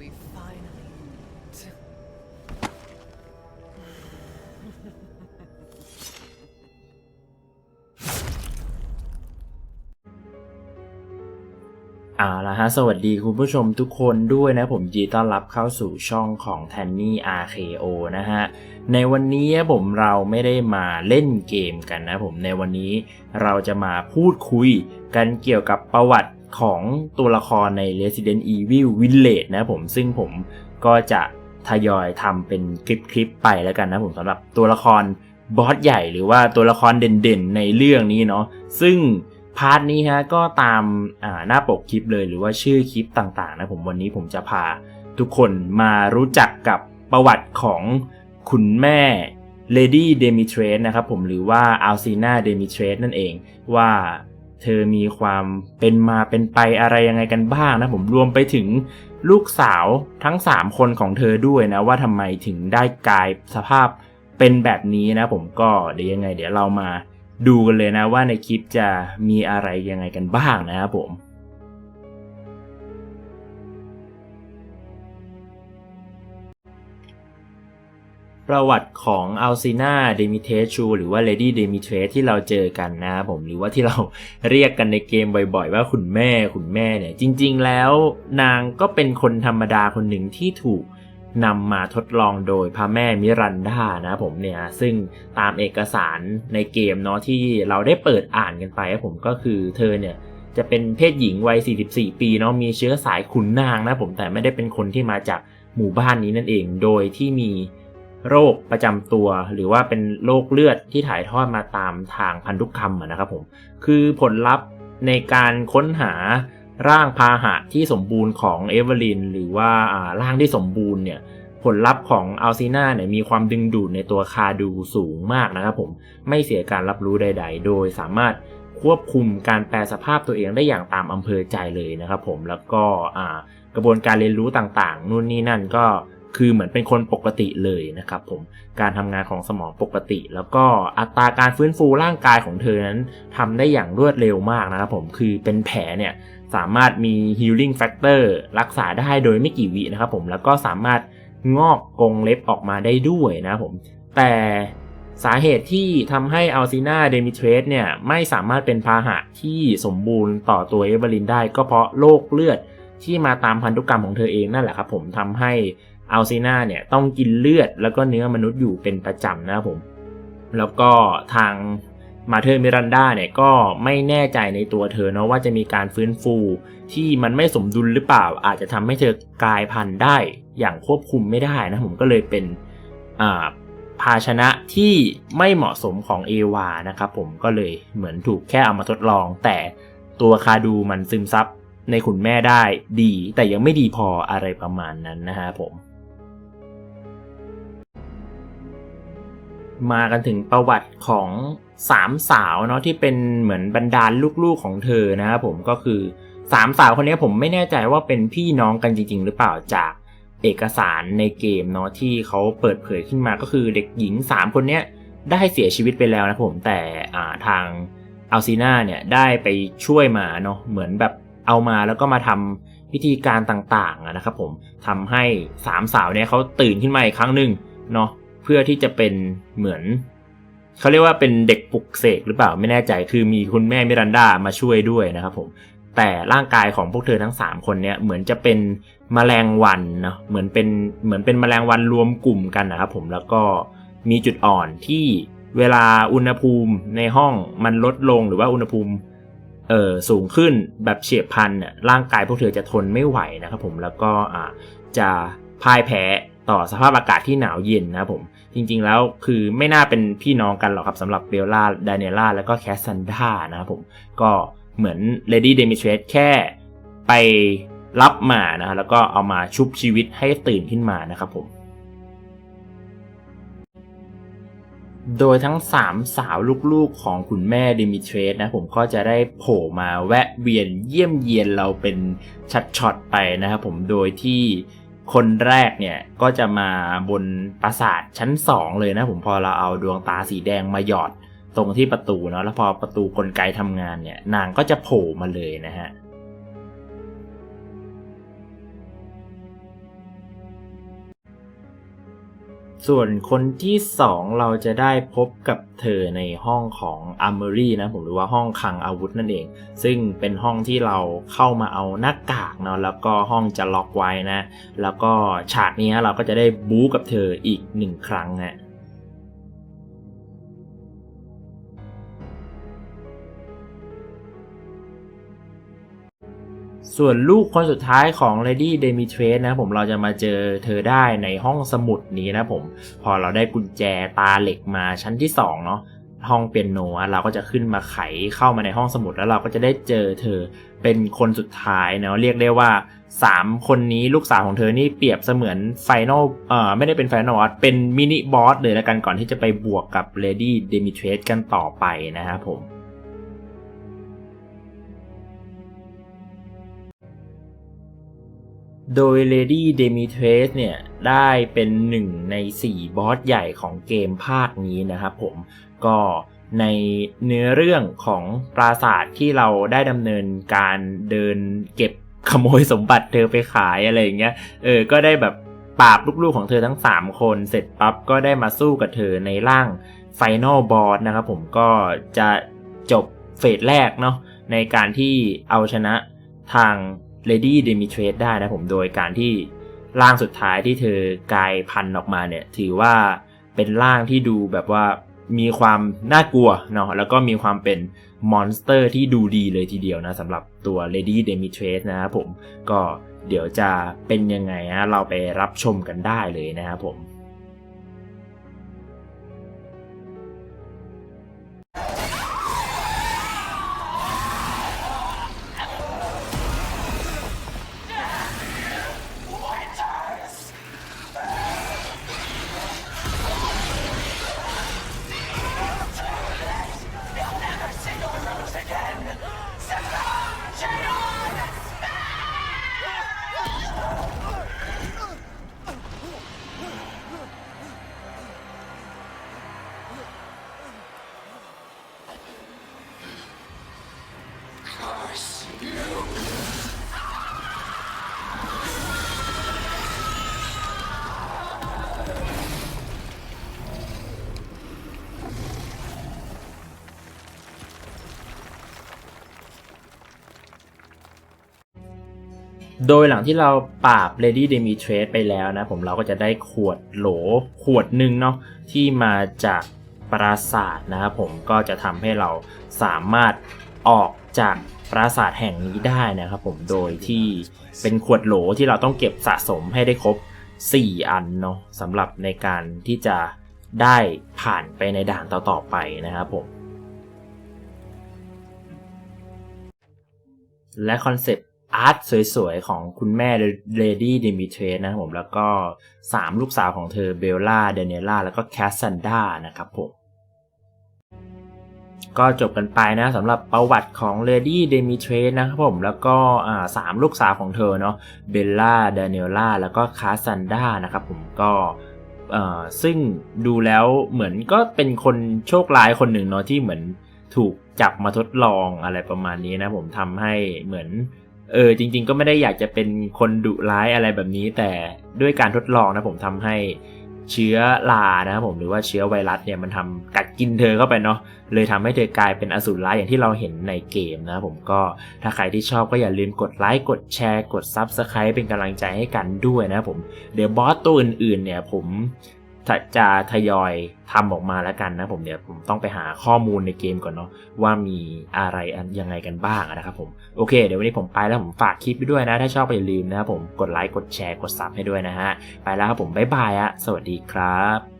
we finally meet. เอาละฮะ สวัสดีคุณผู้ชมทุกคนด้วยนะผมยีต้อนรับเข้าสู่ช่องของ t a n n y RKO นะฮะ ในวันนี้ผมเราไม่ได้มาเล่นเกมกันนะผมในวันนี้เราจะมาพูดคุยกันเกี่ยวกับประวัติ ของตัวละครใน Resident Evil Village นะผมซึ่งผมก็จะทยอยทำเป็นคลิปๆไปแล้วกันนะผมสำหรับตัวละครบอสใหญ่หรือว่าตัวละครเด่นๆในเรื่องนี้เนาะซึ่งพาร์ทนี้ฮะก็ตามาหน้าปกคลิปเลยหรือว่าชื่อคลิปต่างๆนะผมวันนี้ผมจะพาทุกคนมารู้จักกับประวัติของคุณแม่ Lady d e m i t r a s นะครับผมหรือว่า Alcina d e m i t r a s นั่นเองว่า เธอมีความเป็นมาเป็นไปอะไรยังไงกันบ้างนะผมรวมไปถึงลูกสาวทั้ง 3 คนของเธอด้วยนะว่าทำไมถึงได้กลายสภาพเป็นแบบนี้นะผมก็เดี๋ยวยังไง เดี๋ยวเรามาดูกันเลยนะว่าในคลิปจะมีอะไรยังไงกันบ้างนะครับผม ประวัติของอัลซินาเดมิเทชูหรือว่าเลดี้เดมิเทรที่เราเจอกันนะผมหรือว่าที่เราเรียกกันในเกมบ่อยๆ ว่าคุณแม่คุณแม่เนี่ย จริงๆแล้วนางก็เป็นคนธรรมดาคนหนึ่งที่ถูกนำมาทดลองโดยพระแม่มิรันดานะผมเนี่ยซึ่งตามเอกสารในเกมเนาะที่เราได้เปิดอ่านกันไปผมก็คือเธอเนี่ยจะเป็นเพศหญิงวัย 44 ปีเนาะมีเชื้อสายขุนนางนะผมแต่ไม่ได้เป็นคนที่มาจากหมู่บ้านนี้นั่นเอง โดยที่มี โรคประจำตัว หรือว่าเป็นโรคเลือดที่ถ่ายทอดมาตามทางพันธุกรรมนะครับผมคือผลลัพธ์ในการค้นหาร่างพาหะที่สมบูรณ์ของเอเวอร์ลินหรือว่าร่างที่สมบูรณ์เนี่ยผลลัพธ์ของอัลซีนาเนี่ยมีความดึงดูดในตัวคาดูสูงมากนะครับผมไม่เสียการรับรู้ใด ๆ โดยสามารถควบคุมการแปลสภาพตัวเองได้อย่างตามอำเภอใจเลยนะครับผมแล้วก็กระบวนการเรียนรู้ต่างๆ นู่นนี่นั่นก็ คือเหมือนเป็นคนปกติเลยนะครับผมการทำงานของสมองปกติ แล้วก็อัตราการฟื้นฟูร่างกายของเธอนั้นทำได้อย่างรวดเร็วมากนะครับผมคือเป็นแผลเนี่ยสามารถมี healing factor รักษาได้โดยไม่กี่วินะครับผมแล้วก็สามารถงอกกรงเล็บออกมาได้ด้วยนะครับผมแต่สาเหตุที่ทำให้อัลซินาเดมิเทรสเนี่ยไม่สามารถเป็นพาหะที่สมบูรณ์ต่อตัวเอเวอร์ลินได้ก็เพราะโรคเลือดที่มาตามพันธุกรรมของเธอเองนั่นแหละครับผมทำให้ อัลซินาเนี่ยต้องกินเลือดแล้วก็เนื้อมนุษย์อยู่เป็นประจำนะครับผม แล้วก็ทางมาเธอมิรันดาเนี่ยก็ไม่แน่ใจในตัวเธอเนาะว่าจะมีการฟื้นฟูที่มันไม่สมดุลหรือเปล่า อาจจะทำให้เธอกลายพันธุ์ได้อย่างควบคุมไม่ได้นะผมก็เลยเป็นอาภาชนะที่ไม่เหมาะสมของเอวานะครับผมก็เลยเหมือนถูกแค่เอามาทดลอง แต่ตัวคาดูมันซึมซับในขุนแม่ได้ดี แต่ยังไม่ดีพออะไรประมาณนั้นนะฮะผม มากันถึงประวัติของสามสาวเนาะที่เป็นเหมือนบรรดาลลูกๆของเธอนะครับผมก็คือสามสาวคนนี้ผมไม่แน่ใจว่าเป็นพี่น้องกันจริง ๆ หรือเปล่าจากเอกสารในเกมเนาะที่เขาเปิดเผยขึ้นมาก็คือเด็กหญิงสามคนเนี้ยได้เสียชีวิตไปแล้วนะผมแต่ทางอัลซีนาเนี่ยได้ไปช่วยมาเนาะเหมือนแบบเอามาแล้วก็มาทำพิธีการต่างๆนะครับผมทำให้สามสาวเนี่ยเขาตื่นขึ้นมาอีกครั้งหนึ่งเนาะ พื่อที่จะเป็นเหมือนเขาเรียกว่าเป็นเด็กปลุกเสกหรือเปล่าไม่แน่ใจคือมีคุณแม่มิรันดามาช่วยด้วยนะครับผมแต่ร่างกายของพวกเธอทั้ง 3 คนเนี่ยเหมือนจะเป็นมแมลงวันเนาะเหมือนเป็นเหมือนเป็นมแมลงวันรวมกลุ่มกันนะครับผมแล้วก็มีจุดอ่อนที่เวลาอุณหภูมิในห้องมันลดลงหรือว่าอุณหภูมิเออสูงขึ้นแบบเฉียบพลันเนี่ยร่างกายพวกเธอจะทนไม่ไหวนะครับผมแล้วก็อ่าจะพ่ายแพ้ ต่อสภาพอากาศที่หนาวเย็นนะครับผมจริงๆแล้วคือไม่น่าเป็นพี่น้องกันหรอกครับสำหรับเบลล่าดาเนล่าแล้วก็แคสซันดานะครับผมก็เหมือนเลดี้เดมิเทรสแค่ไปรับมานะแล้วก็เอามาชุบชีวิตให้ตื่นขึ้นมานะครับผมโดยทั้ง 3 สาวลูกๆของคุณแม่ดิมิเทรสนะผมก็จะได้โผล่มาแวะเวียนเยี่ยมเยียนเราเป็นช็อตๆไปนะครับผมโดยที่ คนแรกเนี่ยก็จะมาบนปราสาทชั้น 2 เลยนะผมพอเราเอาดวงตาสีแดงมาหยอดตรงที่ประตูเนาะแล้วพอประตูกลไกทำงานเนี่ยนางก็จะโผล่มาเลยนะฮะ ส่วนคนที่สองเราจะได้พบกับเธอในห้องของอาร์มอรี่นะผมหรือว่าห้องคลังอาวุธนั่นเอง ซึ่งเป็นห้องที่เราเข้ามาเอาหน้ากากเนาะแล้วก็ห้องจะล็อกไว้นะ แล้วก็ฉากนี้เราก็จะได้บู๊กับเธออีกหนึ่งครั้งนะ ส่วนลูกคนสุดท้ายของ Lady d e m i t r a s นะผมเราจะมาเจอเธอได้ในห้องสมุดนี้นะผม พอเราได้กุญแจตาเหล็กมาชั้นที่2เนาะห้องเปียโนะเราก็จะขึ้นมาไขเข้ามาในห้องสมุดแล้วเราก็จะได้เจอเธอเป็นคนสุดท้ายเนาะเรียกได้ว่า 3 คนนี้ลูกสาวของเธอนี่เปรียบเสมือนไฟนอลเอ่อไม่ได้เป็นไฟนอลบอสเป็นมินิบอสเลยละกันก่อนที่จะไปบวกกับ Lady d e m i t r a s กันต่อไปนะครับผม โดย Lady d e m i t r a s เนี่ยได้เป็นหนึ่งใน 4 บอสใหญ่ของเกมภาคนี้นะครับผมก็ในเนื้อเรื่องของปราสาทที่เราได้ดำเนินการเดินเก็บขโมยสมบัติเธอไปขายอะไรอย่างเงี้ยเออก็ได้แบบปราบลูกๆของเธอทั้ง 3 คนเสร็จปั๊บก็ได้มาสู้กับเธอในร่าง Final Boss นะครับผมก็จะจบเฟสแรกเนาะในการที่เอาชนะทาง Lady d e m i t r a s ได้นะผมโดยการที่ร่างสุดท้ายที่เธอกลายพันธุ์ออกมาเนี่ย ถือว่าเป็นร่างที่ดูแบบว่ามีความน่ากลัวเนาะแล้วก็มีความเป็นมอนสเตอร์ที่ดูดีเลยทีเดียวนะสำหรับตัว Lady d e m i t r e s นะครับผมก็เดี๋ยวจะเป็นยังไงนะเราไปรับชมกันได้เลยนะครับผม โดยหลังที่เราปราบ Lady d e m i t r a s ไปแล้วนะผมเราก็จะได้ขวดโหลขวดหนึ่งเนาะที่มาจากปราสาทนะครับผมก็จะทำให้เราสามารถออกจากปราสาทแห่งนี้ได้นะครับผมโดยที่เป็นขวดโหลที่เราต้องเก็บสะสมให้ได้ครบ 4 อันเนาะสำหรับในการที่จะได้ผ่านไปในด่านต่อๆไปนะครับผมและคอนเซ็ปต อาร์ตสวยๆ ของคุณแม่ Lady d e m i t r a s นะครับผมแล้วก็ 3 ลูกสาวของเธอเบลล่าเดเนล่าแล้วก็แคสซันดานะครับผมก็จบกันไปนะสำหรับประวัติของ Lady d e m i t r a s นะครับผมแล้วก็สามลูกสาวของเธอเนาะเบลล่าเดเนล่าแล้วก็คาซันดานะครับผมก็ซึ่งดูแล้วเหมือนก็เป็นคนโชคร้ายคนหนึ่งเนาะที่เหมือนถูกจับมาทดลองอะไรประมาณนี้นะผมทำให้เหมือน เออจริง ๆ ก็ไม่ได้อยากจะเป็นคนดุร้ายอะไรแบบนี้ แต่ด้วยการทดลองนะผมทำให้เชื้อรานะครับผมหรือว่าเชื้อไวรัสเนี่ยมันทำกัดกินเธอเข้าไปเนาะเลยทำให้เธอกลายเป็นอสูรร้ายอย่างที่เราเห็นในเกมนะครับผมก็ถ้าใครที่ชอบก็อย่าลืมกดไลค์กดแชร์ กด Subscribe เป็นกำลังใจให้กันด้วยนะครับผมเดี๋ยวบอสตัวอื่นๆเนี่ยผม จะทยอยทำออกมาแล้วกันนะผมเดี๋ยวผมต้องไปหาข้อมูลในเกมก่อนเนาะว่ามีอะไรยังไงกันบ้างนะครับผมโอเค เดี๋ยววันนี้ผมไปแล้วผมฝากคลิปไปด้วยนะ ถ้าชอบอย่าลืมนะครับผมกดไลค์กดแชร์กดซับให้ด้วยนะฮะไปแล้วครับผมบ๊ายบายอะสวัสดีครับ